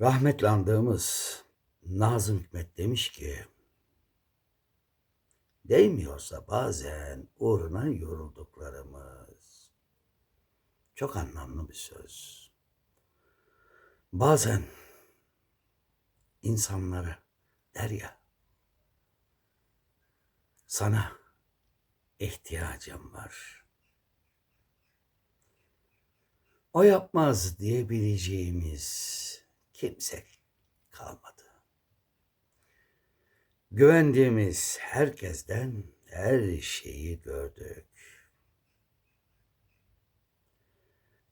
Rahmetli andığımız Nazım Hikmet demiş ki, değmiyorsa bazen uğruna yorulduklarımız. Çok anlamlı bir söz. Bazen insanlara der ya, sana ihtiyacım var. O yapmaz diyebileceğimiz kimse kalmadı. Güvendiğimiz herkesten her şeyi gördük.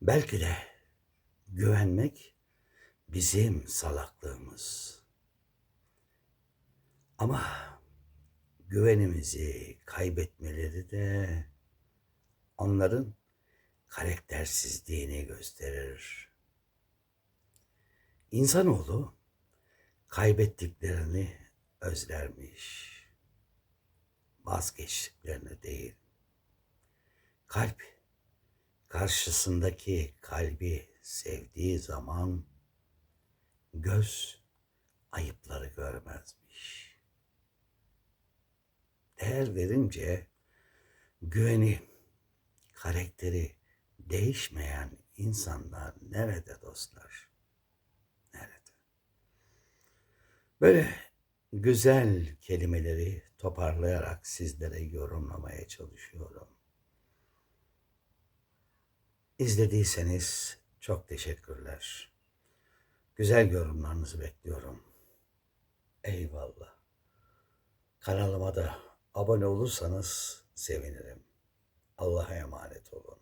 Belki de güvenmek bizim salaklığımız. Ama güvenimizi kaybetmeleri de onların karaktersizliğini gösterir. İnsanoğlu kaybettiklerini özlermiş. Vazgeçtiklerini değil. Kalp karşısındaki kalbi sevdiği zaman göz ayıpları görmezmiş. Değer verince güveni, karakteri değişmeyen insanlar nerede dostlar? Nerede? Böyle güzel kelimeleri toparlayarak sizlere yorumlamaya çalışıyorum. İzlediyseniz çok teşekkürler. Güzel yorumlarınızı bekliyorum. Eyvallah. Kanalıma da abone olursanız sevinirim. Allah'a emanet olun.